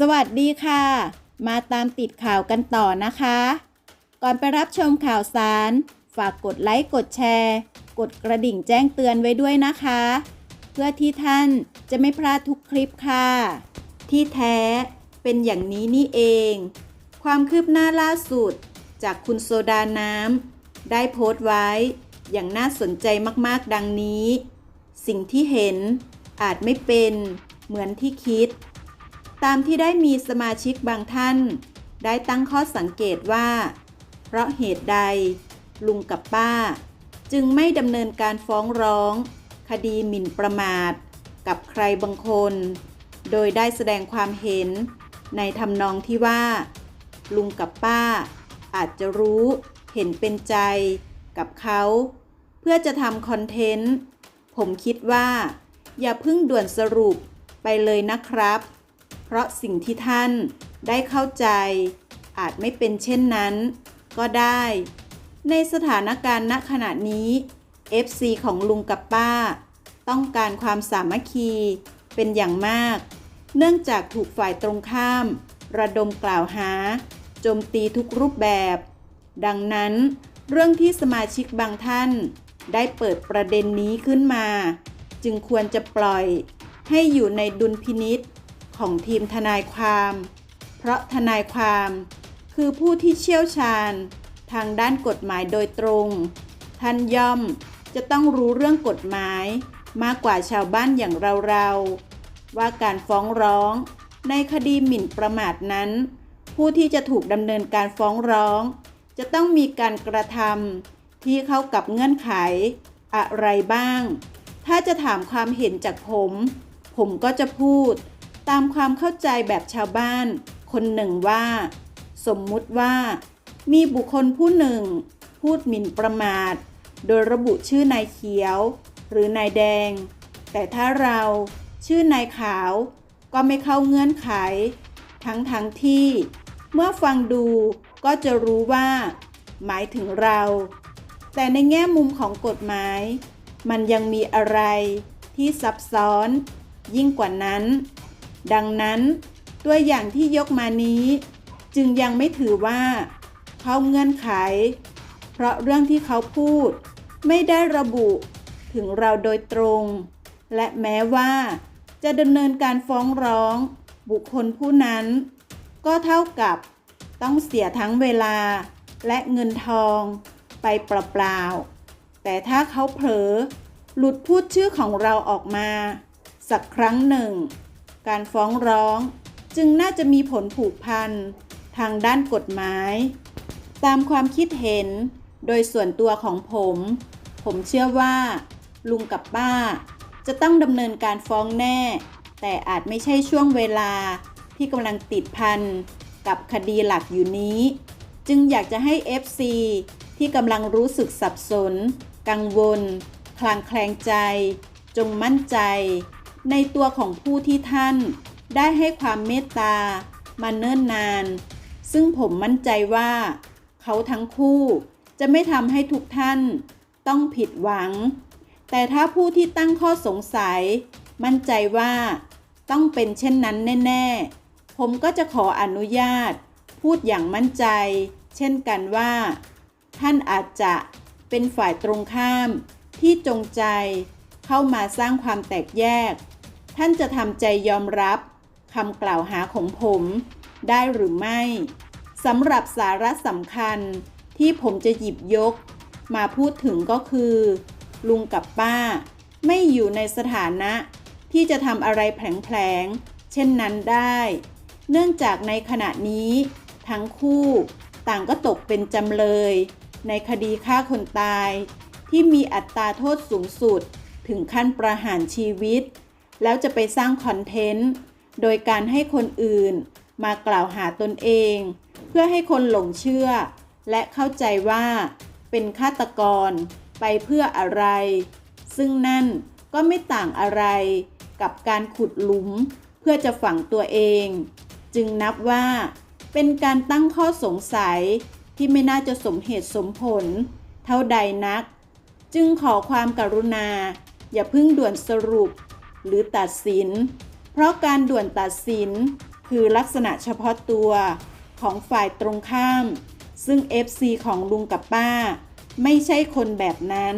สวัสดีค่ะ มาตามติดข่าวกันต่อนะคะ ก่อนไปรับชมข่าวสาร ฝากกดไลค์กดแชร์ กดกระดิ่งแจ้งเตือนไว้ด้วยนะคะ เพื่อที่ท่านจะไม่พลาดทุกคลิปค่ะ ที่แท้เป็นอย่างนี้นี่เอง ความคืบหน้าล่าสุด จากคุณโซดาน้ำได้โพสต์ไว้ อย่างน่าสนใจมากๆดังนี้ สิ่งที่เห็นอาจไม่เป็นเหมือนที่คิด ตามที่ได้มีสมาชิกบางท่าน ได้ตั้งข้อสังเกตว่า เพราะเหตุใด ลุงกับป้า จึงไม่ดำเนินการฟ้องร้อง คดีหมิ่นประมาท กับใครบางคน โดยได้แสดงความเห็น ในทำนองที่ว่า ลุงกับป้า อาจจะรู้เห็นเป็นใจกับเขา เพื่อจะทำคอนเทนต์ ผมคิดว่า อย่าเพิ่งด่วนสรุปไปเลยนะครับ เพราะสิ่งที่ท่านได้เข้าใจ อาจไม่เป็นเช่นนั้น ก็ได้ ในสถานการณ์ณขณะนี้ FC ของลุงกับป้า ต้องการความสามัคคีเป็นอย่างมาก เนื่องจากถูกฝ่ายตรงข้าม ระดมกล่าวหาโจมตีทุกรูปแบบ ดังนั้น เรื่องที่สมาชิกบางท่าน ได้เปิดประเด็นนี้ขึ้นมา จึงควรจะปล่อยให้อยู่ในดุลพินิษ ของทีมทนายความ เพราะทนายความคือผู้ที่เชี่ยวชาญทางด้านกฎหมายโดยตรง ท่านย่อมจะต้องรู้เรื่องกฎหมายมากกว่าชาวบ้านอย่างเราๆ ว่าการฟ้องร้องในคดีหมิ่นประมาทนั้น ผู้ที่จะถูกดำเนินการฟ้องร้อง จะต้องมีการกระทำที่เข้ากับเงื่อนไขอะไรบ้าง ถ้าจะถามความเห็นจากผม ผมก็จะพูด ตามความเข้าใจแบบชาวบ้าน คนหนึ่งว่า สมมุติว่า มีบุคคลผู้หนึ่ง พูดหมิ่นประมาท โดยระบุชื่อนายเขียว หรือนายแดง แต่ถ้าเราชื่อนายขาว ก็ไม่เข้าเงื่อนไข ทั้งทั้งที่ เมื่อฟังดูก็จะรู้ว่า หมายถึงเรา แต่ในแง่มุมของกฎหมาย มันยังมีอะไรที่ซับซ้อน ยิ่งกว่านั้น ดังนั้น ตัวอย่างที่ยกมานี้ จึงยังไม่ถือว่า เขาเงื่อนไข เพราะเรื่องที่เขาพูด ไม่ได้ระบุถึงเราโดยตรง และแม้ว่า จะดำเนินการฟ้องร้อง บุคคลผู้นั้น ก็เท่ากับต้องเสียทั้งเวลาและเงินทองไปเปล่าๆ แต่ถ้าเขาเผลอ หลุดพูดชื่อของเราออกมา สักครั้งหนึ่ง การฟ้องร้องจึงน่าจะมีผลผูกพันทางด้านกฎหมาย ตามความคิดเห็นโดยส่วนตัวของผม ผมเชื่อว่า ลุงกับป้า จะต้องดำเนินการฟ้องแน่ แต่อาจไม่ใช่ช่วงเวลาที่กำลังติดพันกับคดีหลักอยู่นี้ จึงอยากจะให้ FC ที่กำลังรู้สึกสับสน กังวล คลางแคลงใจ จงมั่นใจ ในตัวของผู้ที่ท่าน ได้ให้ความเมตตามาเนิ่นนาน ซึ่งผมมั่นใจว่า เขาทั้งคู่จะไม่ทำให้ทุกท่านต้องผิดหวัง แต่ถ้าผู้ที่ตั้งข้อสงสัย มั่นใจว่าต้องเป็นเช่นนั้นแน่ ๆ ผมก็จะขออนุญาต พูดอย่างมั่นใจ เช่นกันว่า ท่านอาจจะเป็นฝ่ายตรงข้ามที่จงใจเข้ามาสร้างความแตกแยก ท่านจะทำใจยอมรับคำกล่าวหาของผมได้หรือไม่สำหรับสาระสำคัญที่ผมจะหยิบยก มาพูดถึงก็คือ ลุงกับป้า ไม่อยู่ในสถานะ ที่จะทำอะไรแผลงๆเช่นนั้นได้ เนื่องจากในขณะนี้ ทั้งคู่ต่างก็ตกเป็นจำเลย ในคดีฆ่าคนตาย ที่มีอัตราโทษสูงสุดถึงขั้นประหารชีวิต แล้วจะไปสร้างคอนเทนต์ โดยการให้คนอื่นมากล่าวหาตนเอง เพื่อให้คนหลงเชื่อ และเข้าใจว่า เป็นฆาตกรไปเพื่ออะไร ซึ่งนั่นก็ไม่ต่างอะไรกับการขุดหลุม เพื่อจะฝังตัวเอง จึงนับว่า เป็นการตั้งข้อสงสัยที่ไม่น่าจะสมเหตุสมผล เท่าใดนัก จึงขอความกรุณา อย่าเพิ่งด่วนสรุป หรือตัดสิน เพราะการด่วนตัดสิน คือลักษณะเฉพาะตัวของฝ่ายตรงข้าม ซึ่ง FC ของลุงกับป้า ไม่ใช่คนแบบนั้น